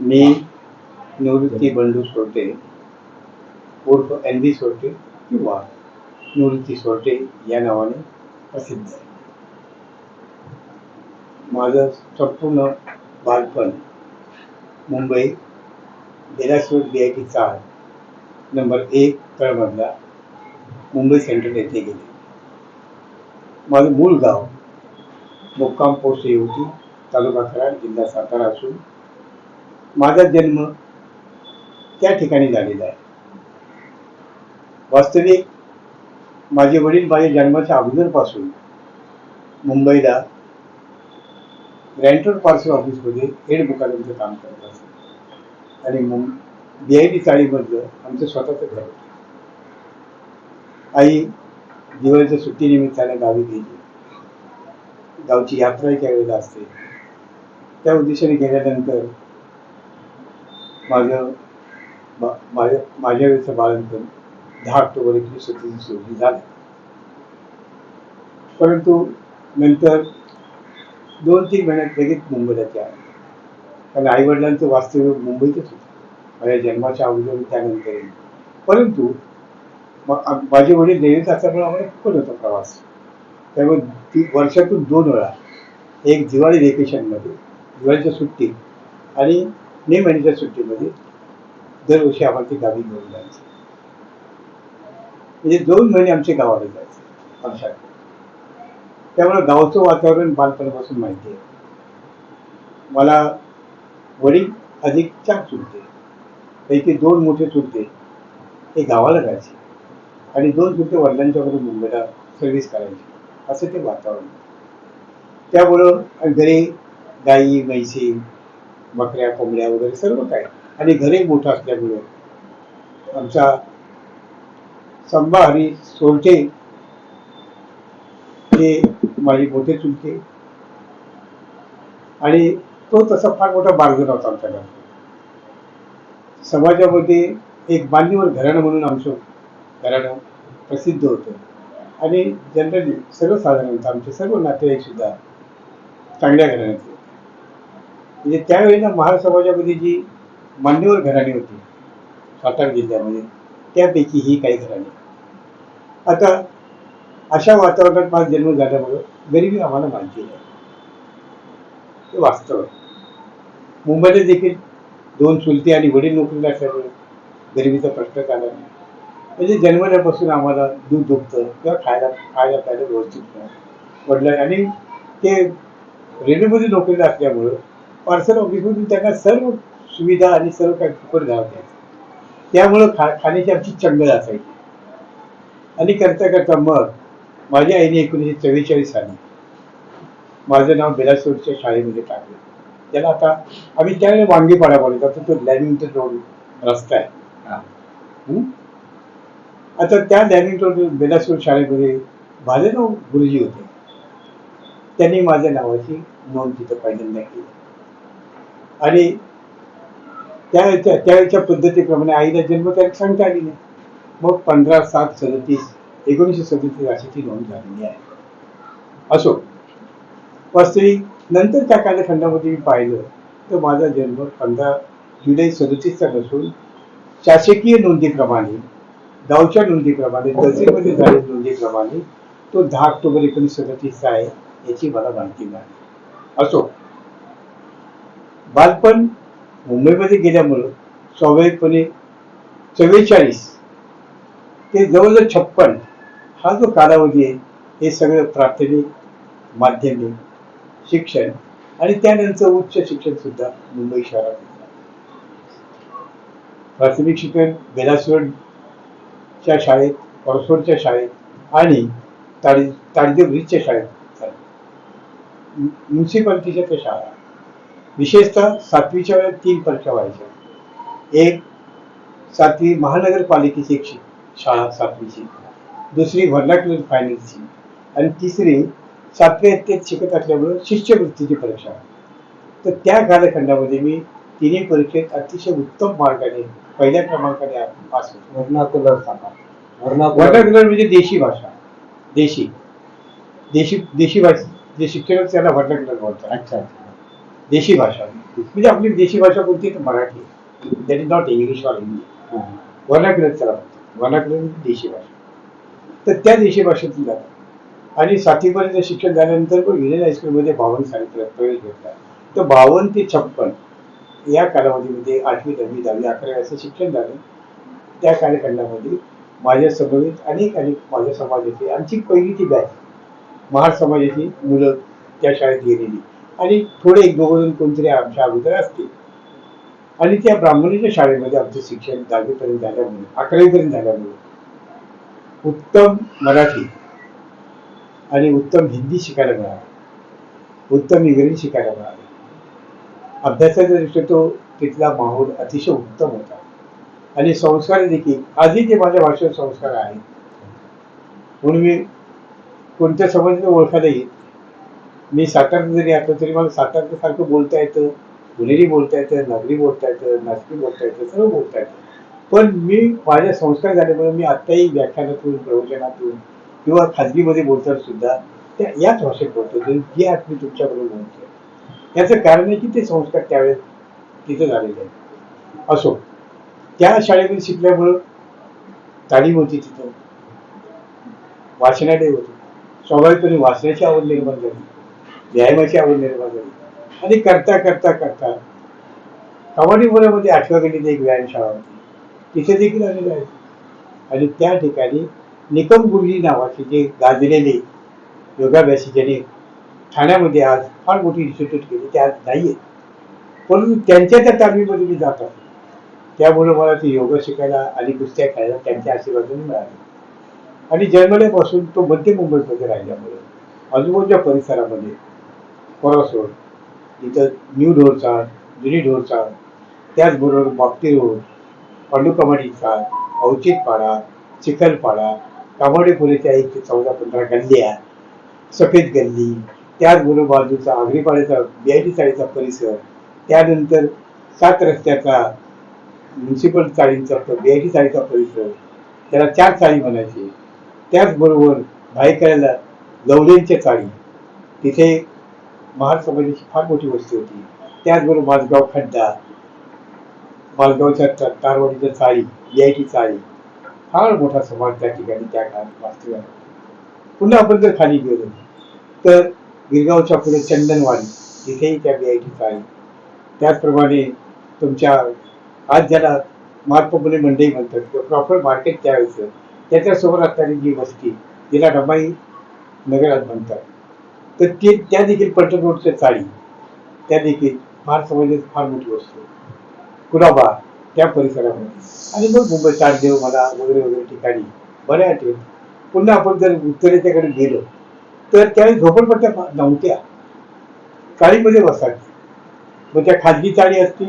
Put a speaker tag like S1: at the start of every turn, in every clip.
S1: मी निवृत्ती बंडू सोरटे उर्फ एन बी सोरटे किंवा निवृत्ती सोरटे या नावाने प्रसिद्ध. आहे माझं संपूर्ण बालपण Mumbai Belasur B I T चार नंबर एक तळमधला मुंबई सेंट्रल येथे गेले. माझं मूळ गाव मुक्काम पोस्ट येवती तालुका कराड जिल्हा सातारा असून माझा जन्म त्या ठिकाणी झालेला आहे. वास्तविक माझे वडील माझ्या जन्माच्या अगोदरपासून मुंबईला ग्रँटोर पार्सल ऑफिसमध्ये हेड बुकानंतर काम करत असत आणि मुं बी आय टी चाळीमधलं आमचं स्वतःचं घर होतं. आई दिवाळीच्या सुट्टीनिमित्ताने गावी गेली. गावची यात्रा त्या वेळेला असते. त्या उद्देशाने गेल्यानंतर माझं मा- माझ्या माझ्या वेळेचं बाळंतपण दहा ऑक्टोबर एकोणीसशे सत्तेचाळीस रोजी झालं. परंतु नंतर दोन तीन महिन्यात लगेच मुंबईला त्या कारण आई वडिलांचं वास्तव्य मुंबईतच होतं. माझ्या जन्माच्या अगोदर त्यानंतर परंतु माझे वडील नेहमीच असल्यामुळे आम्हाला खूपच होता प्रवास. त्यामुळे ती वर्षातून दोन वेळा एक दिवाळी वेकेशनमध्ये दिवाळीच्या सुट्टीत आणि मे महिन्याच्या सुट्टीमध्ये दरवर्षी आम्हाला ते गावी घेऊन जायचं. म्हणजे दोन महिने आमचे गावाला जायचे वर्षात त्यामुळे गावचं वातावरण बालपणापासून माहिती आहे. मला वडील अधिक चार चुलते. पैकी दोन मोठे चुलते ते गावाला जायचे. आणि दोन चुलते वडिलांच्याकडे मुंबईला सर्व्हिस करायची. असं ते वातावरण. त्यामुळं घरी गाई म्हैसी बकऱ्या कोंबड्या वगैरे सर्व काय आणि घरही मोठं असल्यामुळे. आमचा संभा हरी सोलटे हे माझे मोठे चुलते. आणि तो तसा फार मोठा मार्ग होता आमच्या समाजामध्ये एक मान्यवर घराणं म्हणून आमचं घराणं प्रसिद्ध होतं. आणि जनरली सर्वसाधारणतः आमचे सर्व नातेवाईक सुद्धा चांगल्या घराण्यात म्हणजे त्यावेळेला महार समाजामध्ये जी मान्यवर घराणी होती सातारा जिल्ह्यामध्ये त्यापैकी ही काही घराणी. आता अशा वातावरणात माझा जन्म झाल्यामुळं गरिबी आम्हाला माहिती आहे ते वास्तव आहे. मुंबईला देखील दोन चुलते आणि वडील नोकरीला असल्यामुळे गरिबीचा प्रश्न काढला नाही. म्हणजे जन्मल्यापासून आम्हाला दूध दुखतं किंवा खायला खायला प्यायला व्यवस्थित नाही. वडिला आणि ते रेल्वेमध्ये नोकरीला असल्यामुळं पार्सल ऑफिसमधून त्यांना सर्व सुविधा आणि सर्व काही फुकट घालत यायचं त्यामुळं खा खाण्याची आमची चंगळ असायची. आणि करता करता मग माझ्या आईने एकोणीसशे चव्वेचाळीस साली माझं नाव बेलासूरच्या शाळेमध्ये टाकलं. त्याला आता आम्ही त्यावेळेला वांगीपाडा बोलतो आता तो लॅनिंग्टन रोड रस्ता आहे? आता त्या लॅनिंग्टन रोड बेलासूर शाळेमध्ये माझे नाव गुरुजी होते. त्यांनी माझ्या नावाची नोंद तिथं पहिल्यांदा केली. आणि त्यावेळच्या त्यावेळच्या पद्धतीप्रमाणे आईला जन्मतारीख सांगता आली नाही. मग पंधरा सात सदतीस एकोणीसशे सदतीस अशी ती नोंद झालेली आहे. असो वास्तविक नंतर त्या कालखंडामध्ये मी पाहिलं तर माझा जन्म पंधरा जुलै सदतीसचा नसून शासकीय नोंदीप्रमाणे गावच्या नोंदीप्रमाणे तहसीलमध्ये झालेल्या नोंदीप्रमाणे तो दहा ऑक्टोबर एकोणीसशे सदतीसचा आहे याची मला माहिती नाही. असो बालपण मुंबईमध्ये गेल्यामुळं स्वाभाविकपणे चव्वेचाळीस ते जवळजवळ छप्पन हा जो कालावधी आहे हे सगळं प्राथमिक माध्यमिक शिक्षण आणि त्यानंतर उच्च शिक्षण सुद्धा मुंबई शहरात प्राथमिक शिक्षण बेलासवडच्या शाळेत ऑक्सफोर्डच्या शाळेत आणि ताडी ताडदेव ब्रिजच्या शाळेत म्युन्सिपाल्टीच्या त्या शाळा. विशेषतः सातवीच्या वेळेत तीन परीक्षा व्हायच्या. एक सातवी महानगरपालिकेची एक शाळा सातवीची. दुसरी व्हर्नाक्युलर फायनान्सची आणि तिसरी सातव्या इयत्तेत शिकत असल्यामुळं शिष्यवृत्तीची परीक्षा. तर त्या कालखंडामध्ये मी तिन्ही परीक्षेत अतिशय उत्तम मार्गाने पहिल्या क्रमांकाने पास होतो.
S2: वर्णाकुलर सांगा. वर्णाकुलर
S1: म्हणजे देशी भाषा. देशी. देशी देशी भाषा. जे शिक्षण त्याला व्हर्नाक्युलर बोलतात.
S2: अच्छा.
S1: देशी भाषा. म्हणजे आपली देशी भाषा कोणती तर Marathi. That is not English or Hindi वर्णाकडे चला वर्णाकडे देशी भाषा. तर त्या देशी भाषेतून जातात आणि सातवीपर्यंत शिक्षण झाल्यानंतर पण विजय हायस्कूलमध्ये बावन्न साली प्रवेश घेतला. तर बावन्न ते छप्पन या कालावधीमध्ये आठवी दहावी दहावी अकरावी असं शिक्षण झालं. त्या कालखंडामध्ये माझ्या समवेत अनेक अनेक माझ्या समाजाची आमची पहिलीची बॅच. महार समाजाची मुलं त्या शाळेत गेलेली. आणि थोडे एक दोघं कोणतरी आमच्या अगोदर असतील. आणि त्या ब्राह्मणीच्या शाळेमध्ये आमचं शिक्षण दहावीपर्यंत झाल्यामुळे अकरावीपर्यंत झाल्यामुळे उत्तम मराठी आणि उत्तम हिंदी शिकायला मिळालं. उत्तम इंग्रजी शिकायला मिळालं. अभ्यासाच्या दृष्टीने तो तिथला माहोल अतिशय उत्तम होता. आणि संस्कार देखील आजही ते माझ्या भाषेवर संस्कार आहेत. म्हणून मी कोणत्या समाजाने ओळखायला येईल मी सातारा जरी आलो तरी मला सातारचं सारखं बोलता येतं. पुणेरी बोलता येतं नगरी बोलता येतं नाचकी बोलता येतं सर्व बोलता येतं. पण मी माझ्या संस्कार झाल्यामुळे मी आत्ताही व्याख्यानातून प्रवचनातून किंवा खाजगीमध्ये बोलताना सुद्धा त्या याच भाषेत बोलतो जे आज मी तुमच्याबरोबर बोलतोय. याचं कारण आहे की ते संस्कार त्यावेळेस तिथं झालेले आहेत. असो त्या शाळेमध्ये शिकल्यामुळं तालीम होती तिथं. वाचनालय होतं. स्वाभाविकपणे वाचण्याची आवड निर्माण झाली. व्यायामाची आवड निर्माण झाली आणि करता करता करता कवाडीपुरामध्ये आठव्या गणित एक व्यायामशाळा होती. तिथे देखील आम्ही जायचो. आणि त्या ठिकाणी निकम गुरुजी नावाचे जे गाजलेले योगाभ्यासी ज्याने ठाण्यामध्ये आज फार मोठी इन्स्टिट्यूट केली. ते आज नाही आहेत परंतु त्यांच्या त्या तालमीमध्ये मी जात असतो त्यामुळे मला ते योगा शिकायला आणि कुस्त्या खेळायला त्यांच्या आशीर्वादाने मिळाले. आणि जन्मल्यापासून तो मध्य मुंबईमध्ये राहिल्यामुळे आजूबाजूच्या परिसरामध्ये कोरासोड इथं न्यू ढोरचाळ जुनी ढोरचाळ त्याचबरोबर बाप्ती रोड पांडुकमाडीचा औचितपाडा चिखलपाडा कामाडेपुरीच्या एक ते चौदा पंधरा गल्ल्या सफेद गल्ली त्याचबरोबर बाजूचा आगरीपाड्याचा बियाजी चाळीचा परिसर त्यानंतर सात रस्त्याचा म्युन्सिपल चाळींचा बियाजी चाळीचा परिसर त्याला चार चाळी म्हणायचे. त्याचबरोबर भाईकऱ्याला लवलेंच्या चाळी तिथे महार समाजाची फार मोठी वस्ती होती. त्याचबरोबर माझगाव खड्डा मालगावच्या ता- तारवाडीच्या चाळी यायची चाळी फार मोठा समाज त्या ठिकाणी त्या काळात वास्तव्य पुन्हा आपण जर खाली गेलो तर गिरगावच्या पुढे चंदनवाडी तिथेही त्या बिआयटी चाळी. त्याचप्रमाणे तुमच्या आज ज्याला महात्मापुणे मंडई म्हणतात किंवा प्रॉपर मार्केट त्यावेळेचं त्याच्यासमोर असणारी जी वस्ती जिला रमाई नगरात म्हणतात. तर ते त्या देखील पलटण रोडच्या चाळी. त्या देखील फार समाजात फार मोठी वस्तू कुलाबा त्या परिसरामध्ये. आणि मग मुंबई तारदेव मला वगैरे वगैरे ठिकाणी बऱ्या आठवत पुन्हा आपण जर उत्तरेच्याकडे गेलो तर त्यावेळी झोपडपट्ट्या नव्हत्या. चाळीमध्ये बसायचे मग त्या खाजगी चाळी असतील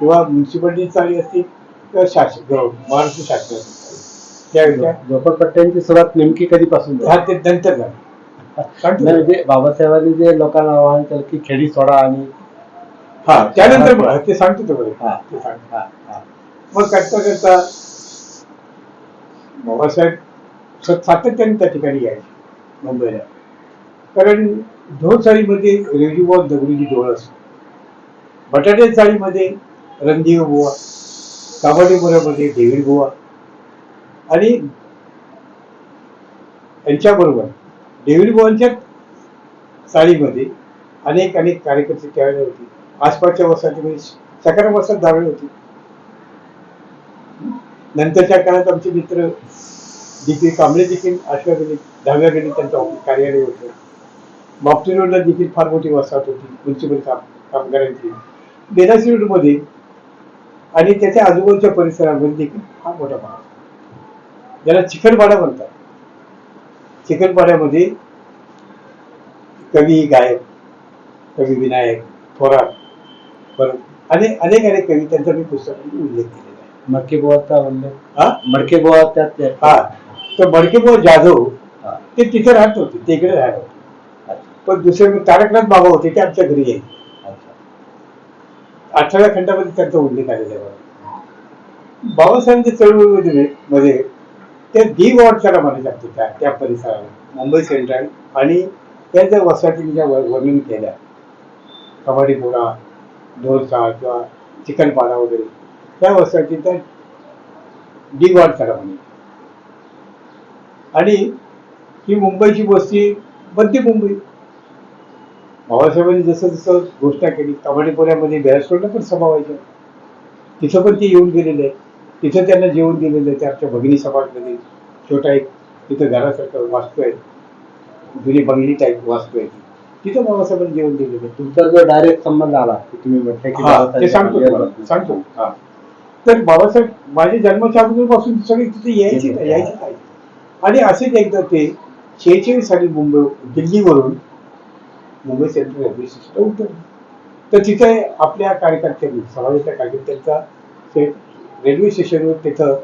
S1: किंवा म्युन्सिपालिटी चाळी असतील किंवा शासन महाराष्ट्र शासनाची चाळी. त्यावेळेच्या
S2: झोपडपट्ट्यांची सुरुवात नेमकी कधीपासून झाली?
S1: ते नंतर झालं.
S2: नाही, म्हणजे बाबासाहेबांनी जे लोकांना आवाहन केलं की खेडी सोडा आणि
S1: हा त्यानंतर मग- ते सांगतो तो बरं
S2: हा.
S1: ते सांगतो.
S2: हा, हा.
S1: मग करता करता बाबासाहेब सातत्याने त्या ठिकाणी यायचे मुंबईला. कारण ढोल चाळीमध्ये रेडिओ दगडीची डोळ असतो. बटाटे चाळीमध्ये रणदेव बुवा काबाडीपुरामध्ये डेव्हिड बुवा आणि यांच्याबरोबर डेव्हिड बुवांच्या चाळीमध्ये अनेक अनेक कार्यकर्ते त्यावेळेला होते. आसपासच्या वसाहतीमध्ये सकाराम वसाहत दावे होती. नंतरच्या काळात आमचे मित्र देखील कांबळे देखील आठव्या गणित दहाव्या गणित त्यांचं ऑफिस कार्यालय होतं. बापटी रोडला देखील फार मोठी वसाहत होती म्युन्सिपल काम कामगारांची. बेलासी रोडमध्ये आणि त्याच्या आजूबाजूच्या परिसरामध्ये देखील फार मोठा भाग ज्याला चिखलपाडा म्हणतात. चिखलपाड्यामध्ये कवी गायक कवी विनायक थोरात परत अनेक अनेक अनेक कवी त्यांचा मी पुस्तकामध्ये उल्लेख केलेला आहे.
S2: मडके बुवाचा उल्लेख
S1: हा?
S2: मडके बुवा त्यात
S1: हा. तर मडकेबुवा जाधव
S2: हा.
S1: ते तिथे राहत होते ते इकडे राहत होते. पण दुसरे तारकनाथ बाबा होते ते आमच्या घरी यायचे
S2: अच्छा.
S1: अठराव्या खंडामध्ये त्यांचा उल्लेख आलेला आहे. बाबासाहेबांच्या चळवळीमध्ये मध्ये त्या डी वॉर्ड त्याला म्हणायचे त्या त्या परिसराला मुंबई सेंट्रल आणि त्या ज्या वसाहतीने ज्या वर्णन केल्या कबाडीपुरा पोळा डोसा किंवा चिकनपाडा वगैरे त्या वसाहती त्या डिवाड करा म्हणे आणि ही मुंबईची वस्ती बनती मुंबई. बाबासाहेबांनी जसं जसं घोषणा केली कबाडीपुऱ्यामध्ये बॅरस्टोरला पण सभा व्हायच्या. तिथं पण ते येऊन गेलेले आहेत. तिथं त्यांना जेवण दिलेलं आहे त्या भगिनी समाजमध्ये छोटा एक तिथं घरासारखं वास्तू आहे. जुनी बंगली टाईप वास्तू आहे. तिथं बाबासाहेबांनी जेवण दिलेलं आहे.
S2: तुमचा जो डायरेक्ट संबंध आला की तुम्ही म्हटलं की
S1: सांगतो सांगतो. हा. तर बाबासाहेब माझ्या जन्माच्या अगोदरपासून सगळे तिथे यायचे यायचे. काय आणि असेच एकदा ते शेहेचाळीस साली मुंबई दिल्लीवरून मुंबई सेंट्रल रेल्वे स्टेशनला उतरले. तर तिथे आपल्या कार्यकर्त्यांनी समाजाच्या कार्यकर्त्यांचा ते रेल्वे स्टेशनवर तिथं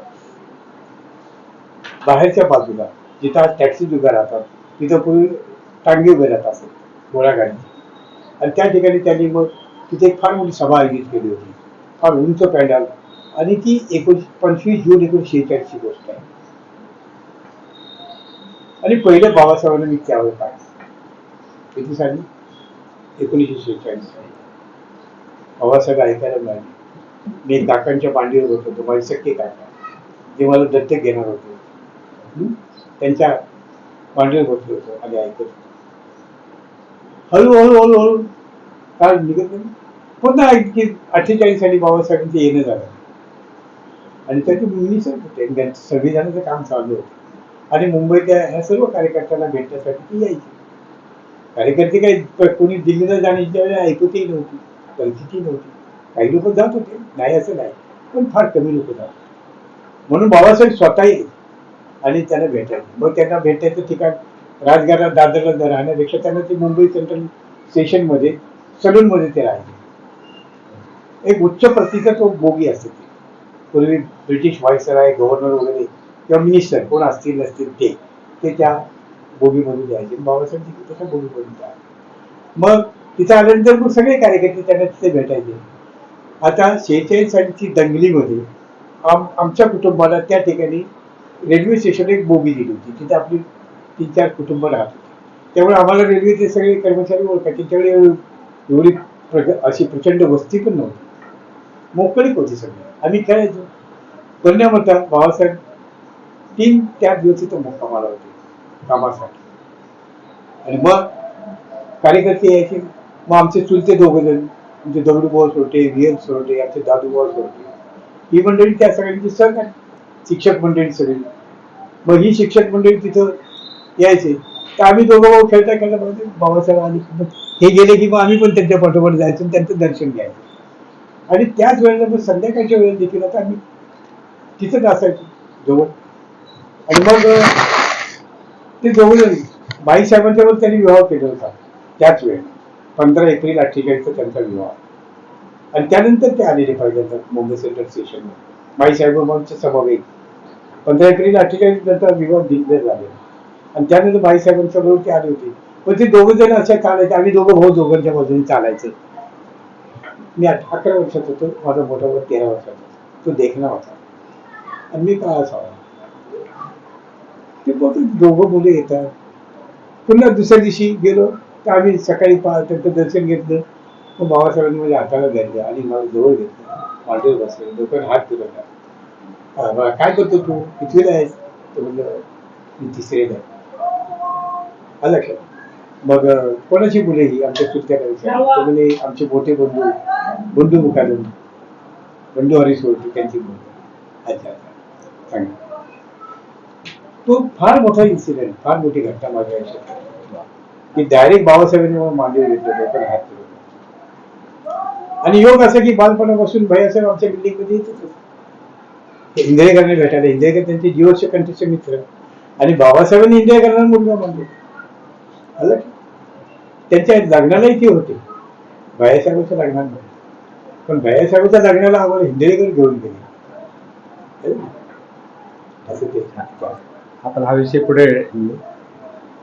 S1: बाहेरच्या बाजूला जिथं आज टॅक्सी उभ्या राहतात तिथं पूर्वी टांगी उभे राहत असत घोडागाडी आणि त्या ठिकाणी त्यांनी मग तिथे एक फार मोठी सभा आयोजित केली होती. फार उंच पॅन्डल आणि ती एकोणीस पंचवीस जून एकोणीसशे शेहेचाळीसची गोष्ट आहे. आणि पहिलं बाबासाहेबांना मी त्यावेळी पाहिलं. किती साली? एकोणीसशे शेहेचाळीस बाबासाहेब ऐकायला मिळाले. मी काकांच्या मांडीवर होतो तो माझे सख्खे काका. जे मला दत्तक घेणार होते. त्यांच्या मांडीवर बसलो होतो आणि ऐकत हळूहळू हळूहळू. काय निघत नाही? पुन्हा की अठ्ठेचाळीस आणि बाबासाहेबांचं येणं झालं. आणि त्याचे मिनिस्टर होते आणि त्यांचं संविधानाचं काम चालू होतं. आणि मुंबईतल्या ह्या सर्व कार्यकर्त्यांना भेटण्यासाठी ती यायची. कार्यकर्ते काही कोणी दिल्लीला जाण्याची त्यावेळी ऐकतही नव्हती परिस्थिती नव्हती. काही लोक जात होते. नाही असं नाही. पण फार कमी लोक जात म्हणून बाबासाहेब स्वतः येईल आणि त्यांना भेटायचं. मग त्यांना भेटायचं ठिकाण राजघाटात दादरला राहण्यापेक्षा त्यांना ते मुंबई सेंट्रल स्टेशनमध्ये सलूनमध्ये ते राहिले एक उच्च प्रतीचा तो बोगी असते ते. पूर्वी ब्रिटिश व्हायसराय गव्हर्नर वगैरे किंवा मिनिस्टर कोण असतील नसतील ते ते त्या बोगीमधून जायचे. बाबासाहेब तिथे तशा बोगीमधून जायचे. मग तिथं आल्यानंतर मग सगळे कार्यकर्ते त्यांना तिथे भेटायचे. आता शेहेचाळीस सालची दंगलीमध्ये आम आमच्या कुटुंबाला त्या ठिकाणी रेल्वे स्टेशन एक बोगी दिली होती. तिथे आपली तीन चार कुटुंब राहत होती. त्यामुळे आम्हाला रेल्वेचे सगळे कर्मचारी ओळखायचे त्यांच्याकडे एवढी एवढी प्रग- अशी प्रचंड वस्ती पण नव्हती. मोकळीक होती सगळी. आम्ही खेळायचो. परिणाम होता बाबासाहेब तीन चार दिवस इथं मुक्कामाला होते कामासाठी. आणि मग कार्यकर्ते यायचे. मग आमचे चुलते दोघं जण म्हणजे दगडू बॉल सोडते व्हीएल सोडते आमचे दादू बॉल सोडते. ही मंडळी त्या सगळ्यांची सहकारी शिक्षक मंडळी सगळी. मग ही शिक्षक मंडळी तिथं यायचे. तर आम्ही दोघं भाऊ खेळता खेळता म्हणजे बाबासाहेब आले हे गेले की मग आम्ही पण त्यांच्या पाठोपाठ जायचो आणि त्यांचं दर्शन घ्यायचं. आणि त्याच वेळेला मग संध्याकाळच्या वेळेला देखील आता आम्ही तिथंच असायचो जवळ आणि मग ते जवळ बाईसाहेबांच्या त्यांनी विवाह केला होता त्याच वेळेला. पंधरा एप्रिल अठ्ठेचाळीसचा त्यांचा विवाह आणि त्यानंतर ते आलेले पहिल्यांदा मुंबई सेंट्रल स्टेशनवर बाईसाहेबांच्या समवेत. पंधरा एप्रिल अठ्ठेचाळीस नंतर विवाह दिग्दर झाले. आणि त्यानंतर बाईसाहेबांच्या बरोबर ते आले होते. पण ते दोघं जण असे चालायचे आम्ही दोघं भाऊ दोघांच्या बाजूने चालायचं. मी अकरा वर्षात होतो माझा मोठा भाऊ तेरा वर्षाचा होता. तो देखणा होता. आणि मी काय असावा ते बहुतेक दोघं मुले येतात. पुन्हा दुसऱ्या दिवशी गेलो. तर आम्ही सकाळी पा त्यांचं दर्शन घेतलं. मग बाबासाहेबांनी माझ्या हाताला धरलं आणि मला जवळ घेतलं. मांडीवर बसले डोक्यावर हात फिरवला बा, काय करतो तू? कितवीला आहेस तो म्हणलं मी तिसरीला आहे. आलं लक्षात मग कोणाची मुले ही? आमच्या तो म्हणे आमचे मोठे बंधू बंधू मुखादून बंधू हरी सोडते त्यांची मुलं. अच्छा अच्छा. चांगलं तो फार मोठा इन्सिडेंट फार मोठी घटना माझ्या आयुष्यात. की डायरेक्ट बाबासाहेबांनी मागे घेतले घेतलं हात आणि योग असं की बालपणापासून भैयासाहेब आमच्या बिल्डिंगमध्ये येत होते. इंदिरेकरांनी भेटायला इंदिरेकर त्यांचे जीवनचे कंठचे मित्र. आणि बाबासाहेबांनी इंदिरेकरांना मुलगा मानले. आलं? त्यांच्या लग्नालाही ते होते. भैयासाहेबांच्या लग्नाला पण भैयासाहेबांच्या लग्नाला आम्हाला इंदिरेकर घेऊन गेले. असं ते.
S2: आपण हा विषय पुढे